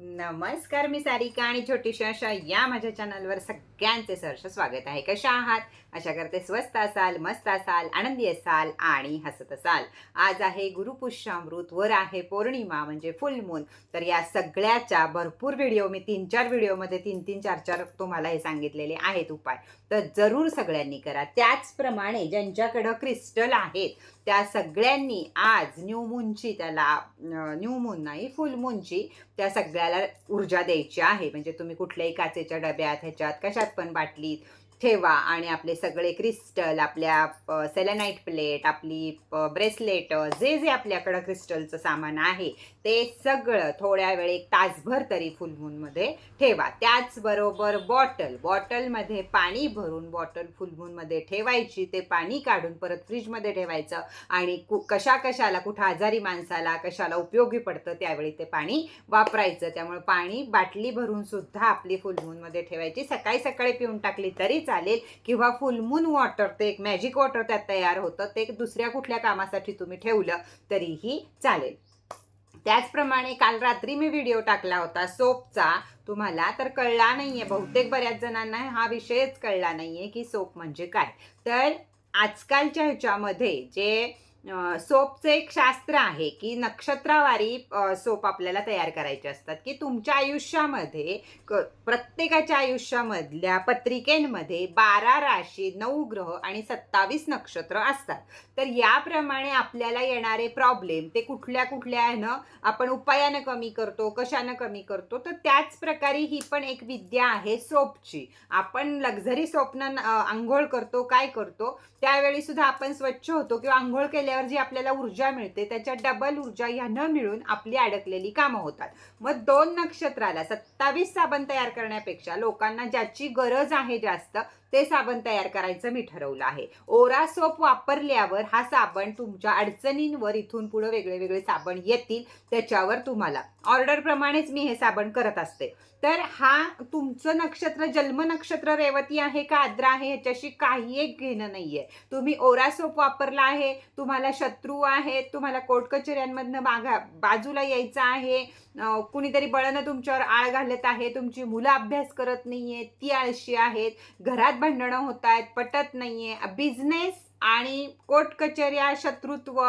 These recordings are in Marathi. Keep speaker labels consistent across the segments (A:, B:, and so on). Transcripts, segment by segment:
A: नमस्कार मी सारिका आणि छोटीशी अशा या माझ्या चॅनलवर सगळ्यांचे सहर्ष स्वागत आहे. कशा आहात? अशा करते स्वस्त असाल मस्त असाल आनंदी असाल आणि हसत असाल. आज आहे गुरुपुष्यामृत वर आहे पौर्णिमा म्हणजे फुल मून तर या सगळ्याच्या भरपूर व्हिडिओ मी तीन चार व्हिडिओमध्ये तीन तीन चार चार तुम्हाला हे सांगितलेले आहेत उपाय. तर जरूर सगळ्यांनी करा. त्याचप्रमाणे ज्यांच्याकडं क्रिस्टल आहेत त्या सगळ्यांनी आज न्यू मूनची त्याला न्यू मून नाही फुल मूनची त्या सगळ्याला ऊर्जा द्यायची आहे. म्हणजे तुम्ही कुठल्याही काचेच्या डब्यात ह्याच्यात कशात पण बाटलीत ठेवा आणि आपले सगळे क्रिस्टल आपल्या सेलेनाईट प्लेट आपली ब्रेसलेट जे जे आपल्याकडं क्रिस्टलचं सामान आहे ते सगळं थोड्या वेळ एक तासभर तरी फुलमूनमध्ये ठेवा. त्याचबरोबर बॉटल बॉटलमध्ये पाणी भरून बॉटल फुलमूनमध्ये ठेवायची. ते पाणी काढून परत फ्रीजमध्ये ठेवायचं आणि कु कशा कशाला कुठं आजारी माणसाला कशाला उपयोगी पडतं त्यावेळी ते पाणी वापरायचं. त्यामुळे पाणी बाटली भरून सुद्धा आपली फुलमूनमध्ये ठेवायची. सकाळी सकाळी पिऊन टाकली तरी चालेल. किंवा फुलमून वॉटर ते एक मॅजिक वॉटर त्यात तयार होतं. ते दुसऱ्या कुठल्या कामासाठी तुम्ही ठेवलं तरीही चालेल. त्याचप्रमाणे काल रात्री मी व्हिडिओ टाकला होता सोपचा. तुम्हाला तर कळला नाहीये बहुतेक बऱ्याच जणांना हा विषयच कळला नाहीये की सोप म्हणजे काय. तर आजकालच्या ह्याच्यामध्ये जे सोपचं एक शास्त्र आहे की नक्षत्रावारी सोप आपल्याला तयार करायचे असतात. की तुमच्या आयुष्यामध्ये क- प्रत्येकाच्या आयुष्यामधल्या पत्रिकेंमध्ये बारा राशी नऊ ग्रह आणि सत्तावीस नक्षत्र असतात. तर याप्रमाणे आपल्याला येणारे प्रॉब्लेम ते कुठल्या कुठल्या आपण उपायानं कमी करतो कशानं कमी करतो तर त्याच प्रकारे ही पण एक विद्या आहे सोपची. आपण लक्झरी सोपनं आंघोळ करतो काय करतो त्यावेळी सुद्धा आपण स्वच्छ होतो किंवा आंघोळ केल्यावर जी आपल्याला ऊर्जा मिळते त्याच्या डबल ऊर्जा ह्यानं मिळून आपली अडकलेली कामं होतात. मग दोन नक्षत्राला सत्तावीस साबण तयार करण्यापेक्षा लोकांना ज्याची गरज आहे जास्त ते साबण तयार करायचं मी ठरवलं आहे. ओरा सोप वापरल्यावर हा साबण तुमच्या अडचणींवर इथून पुढे वेगळे वेगळे साबण येतील त्याच्यावर तुम्हाला. ऑर्डर प्रमाणेच मी हे साबण करत असते. तर हा तुमचं नक्षत्र जन्म नक्षत्र रेवती आहे का आद्रा आहे ह्याच्याशी काही एक घेणं नाहीये. तुम्ही ओरा सोप वापरला आहे तुम्हाला शत्रू आहेत तुम्हाला कोर्ट कचेऱ्यांमधनं बाजूला यायचं आहे कुणीतरी बळनं तुमच्यावर आळ घालत आहे तुमची मुलं अभ्यास करत नाही आहेत ती आळशी आहेत घरात भांडणं होत आहेत पटत नाही आहे बिझनेस आणि कोर्ट कचेऱ्या शत्रुत्व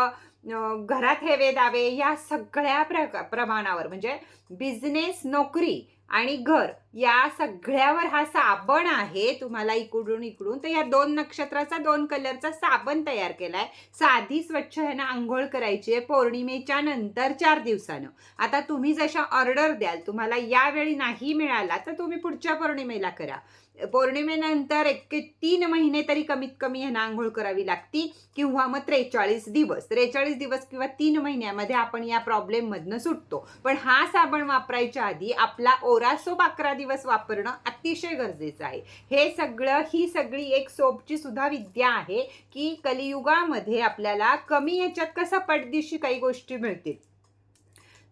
A: घरात हेवे दावे या सगळ्या प्र प्रमाणावर म्हणजे बिझनेस नोकरी आणि घर या सगळ्यावर हा साबण आहे तुम्हाला इकडून इकडून तर या दोन नक्षत्राचा दोन कलरचा साबण तयार केलाय. साधी स्वच्छ ह्यानं आंघोळ करायची आहे पौर्णिमेच्या नंतर चार दिवसानं. आता तुम्ही जशा ऑर्डर द्याल तुम्हाला यावेळी नाही मिळाला तर तुम्ही पुढच्या पौर्णिमेला करा. पौर्णिमेनंतर एक तीन महिने तरी कमीत कमी ह्यानं आंघोळ करावी लागती किंवा मग त्रेचाळीस दिवस. त्रेचाळीस दिवस किंवा तीन महिन्यामध्ये आपण या प्रॉब्लेममधनं सुटतो. पण हा साबण वापरायच्या आधी आपला ओ ओरा सोप अकरा दिवस वापरणं अतिशय गरजेचं आहे. हे सगळं ही सगळी एक सोपची सुद्धा विद्या आहे की कलियुगामध्ये आपल्याला कमी याच्यात कसं पटदिशी काही गोष्टी मिळतील?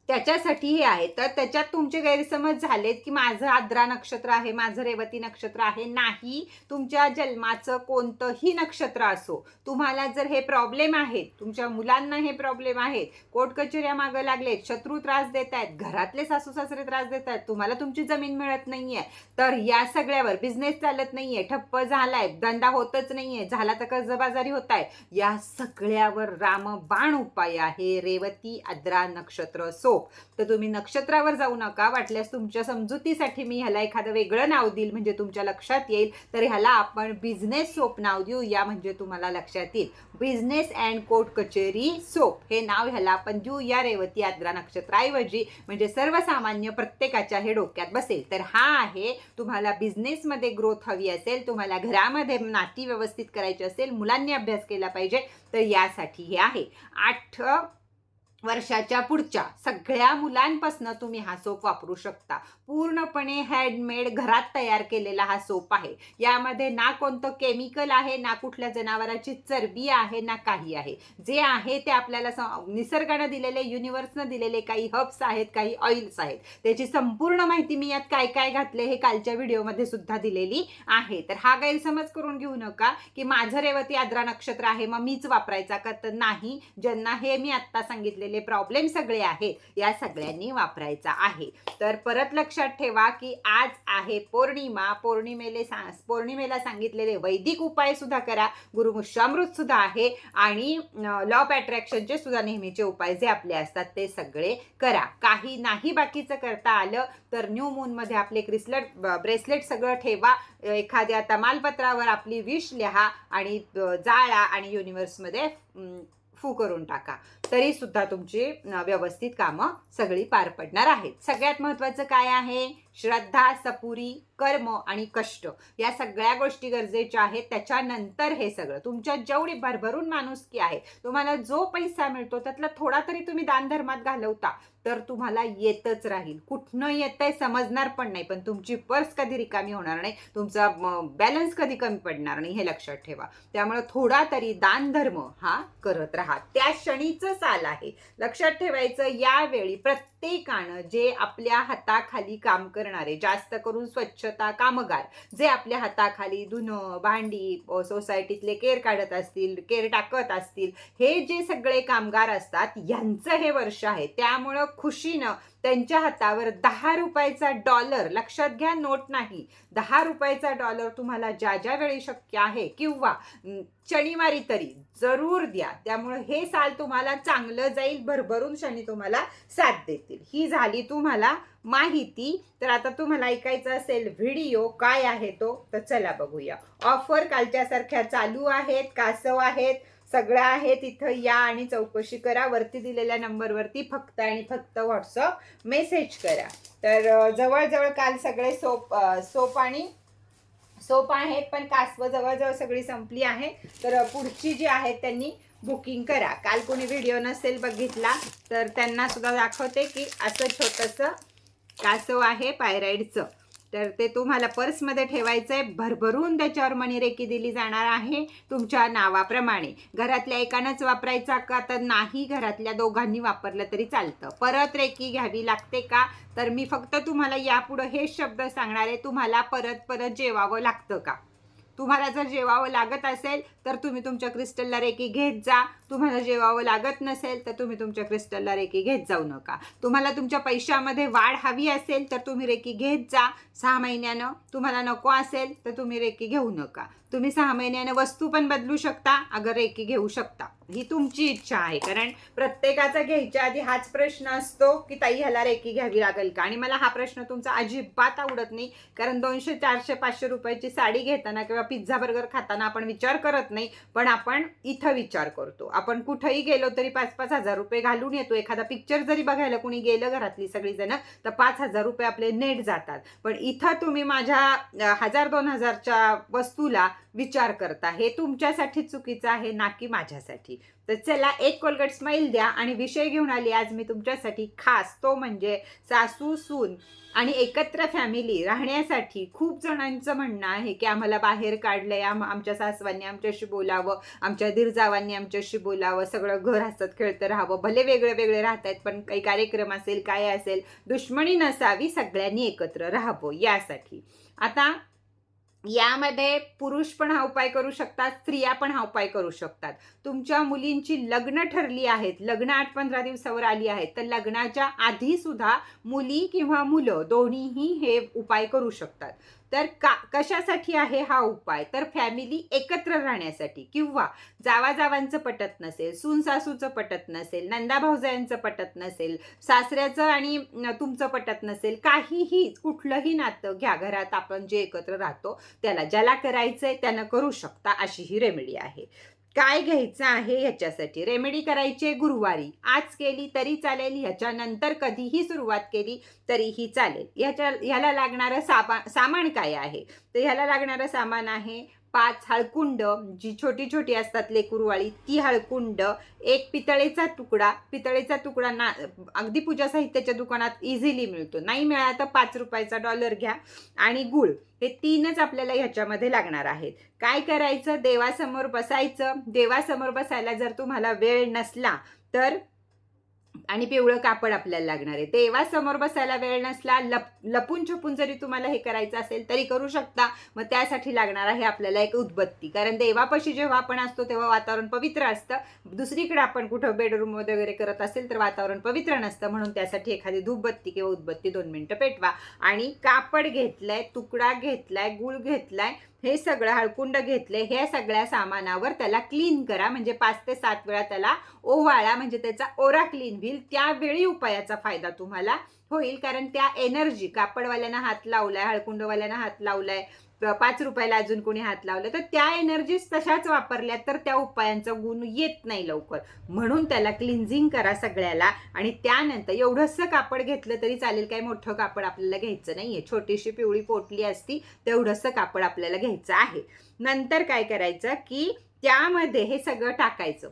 A: त्याच्यासाठी हे आहे. तर त्याच्यात तुमचे गैरसमज झालेत की माझं आद्रा नक्षत्र आहे माझं रेवती नक्षत्र आहे नाही. तुमच्या जन्माचं कोणतंही नक्षत्र असो तुम्हाला जर हे प्रॉब्लेम आहेत तुमच्या मुलांना हे प्रॉब्लेम आहेत कोर्ट कचेऱ्या मागं लागलेत शत्रू त्रास देत आहेत घरातले सासू सासरे त्रास देत आहेत तुम्हाला तुमची जमीन मिळत नाही आहे तर या सगळ्यावर बिझनेस चालत नाही आहे ठप्प झालाय धंदा होतच नाही आहे झाला तर कर्जबाजारी होत आहे या सगळ्यावर रामबाण उपाय आहे रेवती आद्रा नक्षत्र असो तर तुम्ही नक्षत्रावर जाऊ नका. वाटल्यास तुमच्या समजुतीसाठी मी ह्याला एखादं वेगळं नाव देईल म्हणजे तुमच्या लक्षात येईल. तर ह्याला आपण बिझनेस सोप नाव देऊ या म्हणजे तुम्हाला लक्षात येईल. बिझनेस अँड कोर्ट कचेरी सोप हे नाव ह्याला आपण देऊ. या रेवती आद्रा नक्षत्राऐवजी म्हणजे सर्वसामान्य प्रत्येकाच्या हे डोक्यात बसेल. तर हा आहे तुम्हाला बिझनेसमध्ये ग्रोथ हवी असेल तुम्हाला घरामध्ये नाती व्यवस्थित करायची असेल मुलांनी अभ्यास केला पाहिजे तर यासाठी हे आहे. आठ वर्षाच्या पुढच्या सगळ्या मुलांपासून तुम्ही हा सोप वापरू शकता. पूर्णपणे हँडमेड घरात तयार केलेला हा सोप आहे. यामध्ये ना कोणतं केमिकल आहे ना कुठल्या जनावराची चरबी आहे ना काही आहे. जे आहे ते आपल्याला निसर्गानं दिलेले युनिव्हर्सनं दिलेले काही हब्स आहेत काही ऑइल्स आहेत. त्याची संपूर्ण माहिती मी यात काय काय घातले हे कालच्या व्हिडिओमध्ये सुद्धा दिलेली आहे. तर हा गैरसमज करून घेऊ नका की माझं रेवती आद्रा नक्षत्र आहे मग मीच वापरायचा का? तर नाही. ज्यांना हे मी आत्ता सांगितलेले प्रॉब्लेम सगळे आहेत या सगळ्यांनी वापरायचा आहे. तर परत लक्ष लक्षात ठेवा की आज आहे पौर्णिमा. पौर्णिमेले सा पौर्णिमेला सांगितलेले वैदिक उपाय सुद्धा करा. गुरुमुष्यामृत सुद्धा आहे आणि लॉ ऑफ अट्रॅक्शनचे सुद्धा नेहमीचे उपाय जे आपले असतात ते सगळे करा. काही नाही बाकीचं करता आलं तर न्यू मूनमध्ये आपले क्रिसलेट ब्रेसलेट सगळं ठेवा. एखाद्या तमालपत्रावर आपली विश लिहा आणि जाळा आणि युनिव्हर्समध्ये फू करून टाका. तरी सुद्धा तुमची व्यवस्थित कामं सगळी पार पडणार आहेत. सगळ्यात महत्त्वाचं काय आहे? श्रद्धा सपुरी कर्म आणि कष्ट या सगळ्या गोष्टी गरजेच्या आहेत. त्याच्यानंतर हे सगळं. तुमच्या जेवढी भरभरून माणुसकी आहे तुम्हाला जो पैसा मिळतो त्यातला थोडा तरी तुम्ही दानधर्मात घालवता तर तुम्हाला येतच राहील. कुठनं येत आहे समजणार पण नाही पण तुमची पर्स कधी रिकामी होणार नाही तुमचा बॅलन्स कधी कमी पडणार नाही हे लक्षात ठेवा. त्यामुळे थोडा तरी दानधर्म हा करत राहा. त्या क्षणीचं साल आहे. लक्षात ठेवायचं यावेळी प्रत्येकानं जे आपल्या हाताखाली काम करणारे जास्त करून स्वच्छता कामगार जे आपल्या हाताखाली धुणं भांडी सोसायटीतले केर काढत असतील केर टाकत असतील हे जे सगळे कामगार असतात यांचं हे वर्ष आहे. त्यामुळं खुशीनं त्यांच्या हातावर दहा रुपयाचा डॉलर लक्षात घ्या नोट नाही दहा रुपयाचा डॉलर तुम्हाला ज्या ज्या वेळी शक्य आहे किंवा शनिवारी तरी जरूर द्या. त्यामुळं हे साल तुम्हाला चांगलं जाईल भरभरून शनी तुम्हाला साथ देतील. ही झाली तुम्हाला माहिती. तर आता तुम्हाला ऐकायचं असेल व्हिडिओ काय आहे तो तर चला बघूया. ऑफर कालच्यासारख्या चालू आहेत कासव आहेत? सगळं आहे तिथं या आणि चौकशी करा. वरती दिलेल्या नंबरवरती फक्त आणि फक्त व्हॉट्सअप मेसेज करा. तर जवळजवळ काल सगळे सोप सोप आणि सोप आहेत पण कासवं जवळजवळ सगळी संपली आहे. तर पुढची जी आहेत त्यांनी बुकिंग करा. काल कोणी व्हिडिओ नसेल बघितला तर त्यांना सुद्धा दाखवते की असं छोटंसं कासव आहे पायराईडचं. तर ते तुम्हाला पर्समध्ये ठेवायचं आहे भरभरून त्याच्यावर मणिरेखी दिली जाणार आहे तुमच्या नावाप्रमाणे. घरातल्या एकानंच वापरायचा का तर नाही घरातल्या दोघांनी वापरलं तरी चालतं. परत रेकी घ्यावी लागते का? तर मी फक्त तुम्हाला यापुढं हेच शब्द सांगणार आहे. तुम्हाला परत परत जेवावं लागतं का? तुम्हाला जर जेवावं लागत असेल तर तुम्ही तुमच्या क्रिस्टलला रेकी घेत जा. तुम्हाला जेवावं लागत नसेल तर तुम्ही तुमच्या क्रिस्टलला रेकी घेत जाऊ नका. तुम्हाला तुमच्या पैशामध्ये वाढ हवी असेल तर तुम्ही रेकी घेत जा. सहा महिन्यानं तुम्हाला नको असेल तर तुम्ही रेकी घेऊ नका. तुम्ही सहा महिन्यानं वस्तू पण बदलू शकता अगर रेकी घेऊ शकता. ही तुमची इच्छा आहे. कारण प्रत्येकाचा घ्यायच्या आधी हाच प्रश्न असतो की ताई ह्याला रेकी घ्यावी लागेल का? आणि मला हा प्रश्न तुमचा अजिबात आवडत नाही. कारण दोनशे चारशे पाचशे रुपयाची साडी घेताना किंवा पिझ्झा बर्गर खाताना आपण विचार करत नाही. पण आपण इथं विचार करतो. आपण कुठंही गेलो तरी पाच पाच हजार रुपये घालून येतो. एखादा पिक्चर जरी बघायला कुणी गेलं घरातली सगळीजणं तर पाच हजार रुपये आपले नेट जातात. पण इथं तुम्ही माझ्या हजार दोन हजारच्या वस्तूला विचार करता हे तुमच्यासाठी चुकीचं आहे ना की माझ्यासाठी. तर चला एक कोलगट स्माईल द्या आणि विषय घेऊन आली आज मी तुमच्यासाठी खास. तो म्हणजे सासू सून आणि एकत्र फॅमिली राहण्यासाठी खूप जणांचं म्हणणं आहे की आम्हाला बाहेर काढलंय. आम आमच्या सासवांनी आमच्याशी बोलावं आमच्या धीरजावांनी आमच्याशी बोलावं सगळं घर हसत खेळतं राहावं. भले वेगळे वेगळे राहत आहेत पण काही कार्यक्रम असेल काय असेल दुश्मनी नसावी सगळ्यांनी एकत्र राहावं यासाठी. आता यामध्ये पुरुष पण हा उपाय करू शकतात स्त्रिया पण हा उपाय करू शकतात. तुमच्या मुलींची लग्न ठरली आहेत लग्न आठ पंधरा दिवसावर आली आहेत तर लग्नाच्या आधी सुद्धा मुली किंवा मुलं दोन्हीही हे उपाय करू शकतात. तर का कशासाठी आहे हा उपाय? तर फॅमिली एकत्र राहण्यासाठी किंवा जावाजावांचं पटत नसेल सून सासूचं पटत नसेल नंदा भाऊजायांचं पटत नसेल सासऱ्याचं आणि तुमचं पटत नसेल काहीही कुठलंही नातं घ्या घरात आपण जे एकत्र राहतो त्याला ज्याला करायचंय त्यानं करू शकता अशी ही रेमेडी आहे. काय घ्यायचं आहे ह्याच्यासाठी? रेमेडी करायची आहे गुरुवारी. आज केली तरी चालेल. ह्याच्यानंतर कधीही सुरुवात केली तरीही चालेल. ह्याच्या ह्याला लागणारं साबा सामान काय आहे? तर ह्याला लागणारं सामान आहे पाच हळकुंड जी छोटी छोटी असतात लेकुरवाळी ती हळकुंड एक पितळेचा तुकडा पितळेचा तुकडा ना अगदी पूजा साहित्याच्या दुकानात इझिली मिळतो. नाही मिळाला तर पाच रुपयाचा डॉलर घ्या. आणि गुळ हे तीनच आपल्याला ह्याच्यामध्ये लागणार आहेत. काय करायचं? देवासमोर बसायचं. देवासमोर बसायला जर तुम्हाला वेळ नसला तर आणि पिवळं कापड आपल्याला लागणार आहे. तेव्हा समोर बसायला वेळ नसला लप लपून छपून जरी तुम्हाला हे करायचं असेल तरी करू शकता. मग त्यासाठी लागणार आहे आपल्याला एक उदबत्ती. कारण देवापाशी जेव्हा आपण असतो तेव्हा वातावरण पवित्र असतं. दुसरीकडे आपण कुठं बेडरूममध्ये वगैरे करत असेल तर वातावरण पवित्र नसतं. म्हणून त्यासाठी एखादी धूपबत्ती किंवा उदबत्ती दोन मिनटं पेटवा. आणि कापड घेतलंय तुकडा घेतलाय गुळ घेतलाय हे सगळं हळकुंड घेतले हे सगळ्या सामानावर त्याला क्लीन करा. म्हणजे पाच ते सात वेळा त्याला ओवाळा म्हणजे त्याचा ओरा क्लीन होईल. त्यावेळी उपायाचा फायदा तुम्हाला होईल. कारण त्या एनर्जी कापडवाल्यांना हात लावलाय हळकुंडवाल्यांना हात लावलाय पाच रुपयाला अजून कोणी हात लावलं तर त्या एनर्जीज तशाच वापरल्या तर त्या उपायांचा गुण येत नाही लवकर. म्हणून त्याला क्लिन्झिंग करा सगळ्याला आणि त्यानंतर एवढंसं कापड घेतलं तरी चालेल काही मोठं कापड आपल्याला घ्यायचं नाहीये. छोटीशी पिवळी पोटली असती तेवढंसं कापड आपल्याला घ्यायचं आहे. नंतर काय करायचं की त्यामध्ये हे सगळं टाकायचं.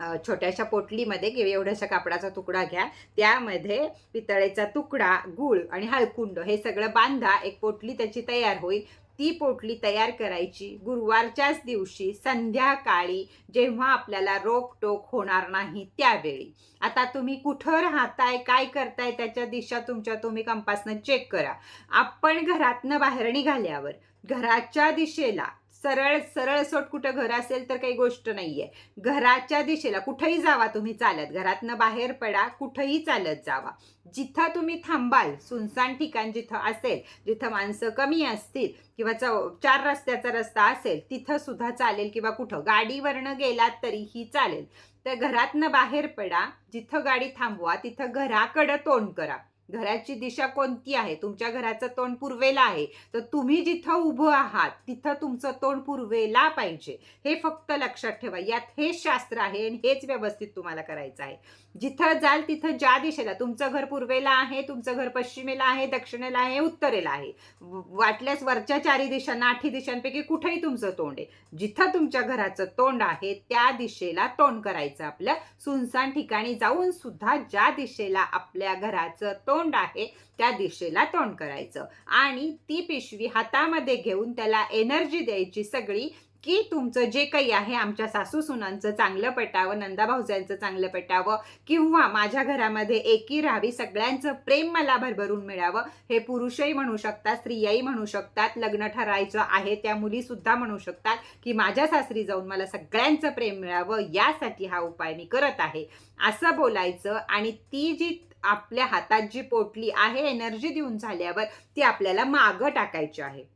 A: छोट्याशा पोटलीमध्ये किंवा एवढ्याशा कापडाचा तुकडा घ्या. त्यामध्ये पितळेचा तुकडा गूळ आणि हळकुंड हे सगळं बांधा. एक पोटली त्याची तयार होईल. ती पोटली तयार करायची गुरुवारच्याच दिवशी संध्याकाळी जेव्हा आपल्याला रोकटोक होणार नाही त्यावेळी. आता तुम्ही कुठं राहताय काय करताय त्याच्या दिशा तुमच्या तुम्ही कंपासनं चेक करा. आपण घरातनं बाहेर निघाल्यावर घराच्या दिशेला सरळ सरळ सोट कुठं घर असेल तर काही गोष्ट नाही आहे घराच्या दिशेला कुठंही जावा तुम्ही चालत. घरातनं बाहेर पडा कुठंही चालत जावा. जिथं तुम्ही थांबाल सुनसान ठिकाण जिथं असेल जिथं माणसं कमी असतील किंवा चौ चार रस्त्याचा रस्ता असेल तिथं सुद्धा चालेल किंवा कुठं. गाडीवरनं गेलात तरीही चालेल. तर घरातनं बाहेर पडा जिथं गाडी थांबवा तिथं घराकडं तोंड करा. घराची दिशा कोणती आहे? तुमच्या घराचं तोंड पूर्वेला आहे. तर तुम्ही जिथं उभं आहात तिथं तुमचं तोंड पूर्वेला पाहिजे. हे फक्त लक्षात ठेवा. यात हेच शास्त्र आहे आणि हेच व्यवस्थित तुम्हाला करायचं आहे. जिथं जाल तिथं ज्या दिशेला तुमचं घर पूर्वेला आहे तुमचं घर पश्चिमेला आहे दक्षिणेला आहे उत्तरेला आहे. वाटल्यास वरच्या चारी दिशांना आठी दिशांपैकी कुठेही तुमचं तोंड आहे. जिथं तुमच्या घराचं तोंड आहे त्या दिशेला तोंड करायचं आपलं. सुनसान ठिकाणी जाऊन सुद्धा ज्या दिशेला आपल्या घराचं तोंड आहे त्या दिशेला तोंड करायचं. आणि ती पिशवी हातामध्ये घेऊन त्याला एनर्जी द्यायची सगळी की तुमचं जे काही आहे आमच्या सासू सुनांचं चांगलं पटावं नंदा भाऊजांचं चांगलं पटावं किंवा माझ्या घरामध्ये एकी राहावी सगळ्यांचं प्रेम मला भरभरून मिळावं हे पुरुषही म्हणू शकतात स्त्रियाही म्हणू शकतात लग्न ठरायचं आहे त्या मुलीसुद्धा म्हणू शकतात की माझ्या सासरी जाऊन मला सगळ्यांचं प्रेम मिळावं यासाठी हा उपाय मी करत आहे. असं बोलायचं आणि ती जी आपल्या हातात जी पोटली आहे एनर्जी देऊन झाल्यावर ती आपल्याला मागं टाकायची आहे.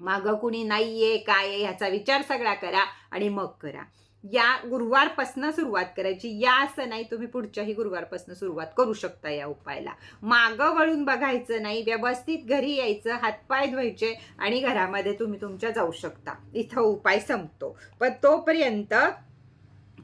A: मागं कुणी नाहीये काय आहे ह्याचा विचार सगळा करा आणि मग करा. या गुरुवारपासनं सुरुवात करायची. या असं नाही तुम्ही पुढच्याही गुरुवारपासनं सुरुवात करू शकता या उपायाला. मागं वळून बघायचं नाही व्यवस्थित घरी यायचं हातपाय धुवायचे आणि घरामध्ये तुम्ही तुमच्या जाऊ शकता. इथं उपाय संपतो. पण तोपर्यंत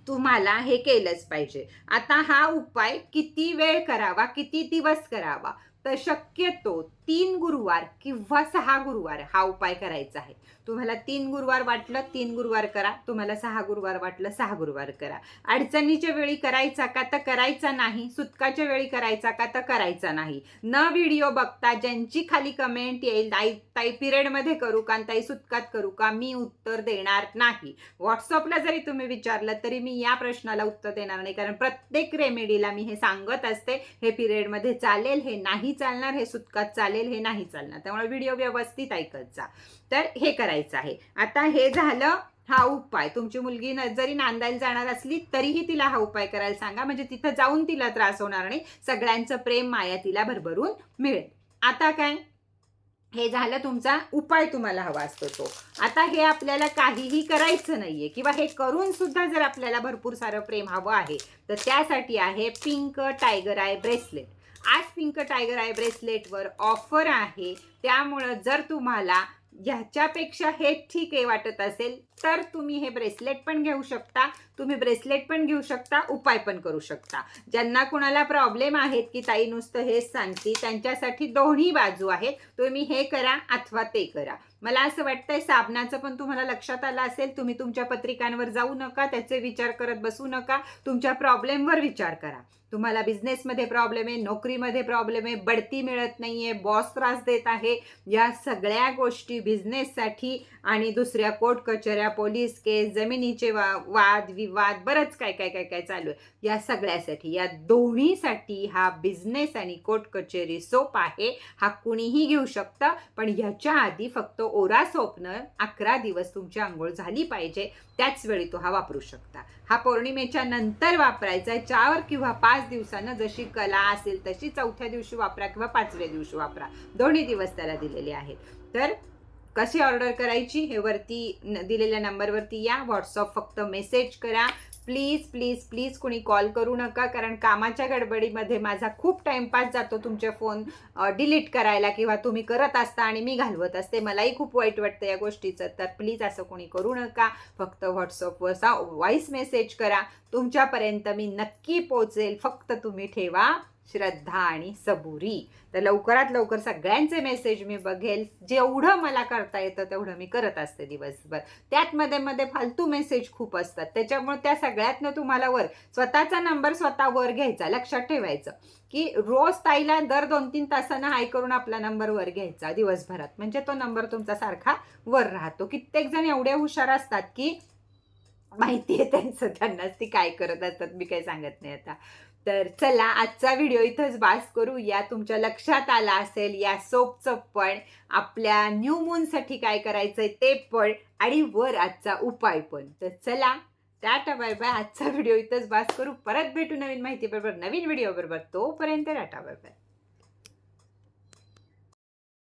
A: तुम्हाला हे केलंच पाहिजे. आता हा उपाय किती वेळ करावा किती दिवस करावा? तर शक्यतो तीन गुरुवार किंवा सहा गुरुवार हा उपाय करायचा आहे. तुम्हाला तीन गुरुवार वाटलं तीन गुरुवार करा. तुम्हाला सहा गुरुवार वाटलं सहा गुरुवार करा. अडचणीच्या वेळी करायचा का तर करायचा नाही. सुतकाच्या वेळी करायचा का तर करायचा नाही. न व्हिडिओ बघता ज्यांची खाली कमेंट येईल ताई ताई पिरियडमध्ये करू का ताई सुतकात करू का मी उत्तर देणार नाही. व्हॉट्सअपला जरी तुम्ही विचारलं तरी मी या प्रश्नाला उत्तर देणार नाही. कारण प्रत्येक रेमेडीला मी हे सांगत असते हे पिरियडमध्ये चालेल हे नाही चालणार हे सुतकात चालेल हे नाही चालणार. त्यामुळे व्हिडिओ व्यवस्थित ऐकत जा. तर हे करायचं. आहे. आता हे झालं हा उपाय. तुमची मुलगी न- जरी नांदायला जाणार असली तरीही तिला हा उपाय करायला सांगा. म्हणजे तिथं जाऊन तिला त्रास होणार नाही. सगळ्यांचं प्रेम माया तिला भरभरून मिळेल. आता काय? हे झालं तुमचा उपाय तुम्हाला हवा असतो तो. आता हे आपल्याला काहीही करायचं नाहीये. किंवा हे करून सुद्धा जर आपल्याला भरपूर सारं प्रेम हवं आहे तर त्यासाठी आहे पिंक टायगर आय ब्रेसलेट. आज पिंक टायगर आय ब्रेसलेटवर ऑफर आहे. त्यामुळं जर तुम्हाला ह्याच्यापेक्षा हे ठीक आहे वाटत असेल तर तुम्ही हे ब्रेसलेट पण घेऊ शकता. तुम्ही ब्रेसलेट पण घेऊ शकता उपाय पण करू शकता. ज्यांना कुणाला प्रॉब्लेम आहेत की ताई नुसतं हेच सांगते त्यांच्यासाठी दोन्ही बाजू आहेत. तुम्ही हे करा अथवा ते करा. मला असं वाटतंय साबणाचं पण तुम्हाला लक्षात आलं असेल तुम्ही तुमच्या पत्रिकांवर जाऊ नका त्याचे विचार करत बसू नका तुमच्या प्रॉब्लेमवर विचार करा. तुम्हाला बिझनेसमध्ये प्रॉब्लेम आहे नोकरीमध्ये प्रॉब्लेम आहे बढती मिळत नाही आहे बॉस त्रास देत आहे. या सगळ्या गोष्टी बिझनेससाठी आणि दुसऱ्या कोर्ट कचऱ्या पोलीस केस जमिनीचे वा वाद वाद बरंच काय काय काय काय चालू आहे. या सगळ्यासाठी या दोन्हीसाठी हा बिझनेस आणि कोर्ट कचेरी सोप आहे. हा कुणीही घेऊ शकतं पण ह्याच्या आधी फक्त ओरा सोपनं अकरा दिवस तुमची आंघोळ झाली पाहिजे. त्याच वेळी तो हा वापरू शकता. हा पौर्णिमेच्या नंतर वापरायचा आहे. चार किंवा पाच दिवसानं जशी कला असेल तशी चौथ्या दिवशी वापरा किंवा पाचव्या दिवशी वापरा. दोन्ही दिवस त्याला दिलेले आहेत. तर कशी ऑर्डर करायची हे वरती न- दिलेल्या नंबरवरती या. व्हॉट्सअप फक्त मेसेज करा. प्लीज प्लीज प्लीज कोणी कॉल करू नका कारण कामाच्या गडबडीमध्ये माझा खूप टाइमपास जातो तुमचे फोन डिलीट करायला किंवा तुम्ही करत असता आणि मी घालवत असते. मलाही खूप वाईट वाटतं या गोष्टीचं. तर प्लीज असं कोणी करू नका. फक्त व्हॉट्सअपवर सा व्हॉईस मेसेज करा. तुमच्यापर्यंत मी नक्की पोचेल फक्त तुम्ही ठेवा. श्रद्धा आणि सबुरी. तर लवकरात लवकर सगळ्यांचे मेसेज मी बघेल. जेवढं मला करता येतं तेवढं मी करत असते दिवसभर. त्यात मध्ये मध्ये फालतू मेसेज खूप असतात. त्याच्यामुळे त्या सगळ्यातनं तुम्हाला वर स्वतःचा नंबर स्वतः वर घ्यायचा लक्षात ठेवायचं. की रोज ताईला दर दोन तीन तासानं हाय करून आपला नंबर वर घ्यायचा दिवसभरात. म्हणजे तो नंबर तुमचा सारखा वर राहतो. कित्येक जण एवढे हुशार असतात की माहिती आहे त्यांचं. त्यांनाच ती काय करत असतात मी काही सांगत नाही आता. तर चला आजचा व्हिडिओ इथंच बास करू. या तुमच्या लक्षात आला असेल या सोपचं पण आपल्या न्यू मूनसाठी काय करायचंय ते पण आणि वर आजचा उपाय पण. तर चला टाटा बाय बाय. आजचा व्हिडिओ इथंच बास करू. परत भेटू नवीन माहिती बरोबर नवीन व्हिडिओ बरोबर. तोपर्यंत टाटा बाय बाय.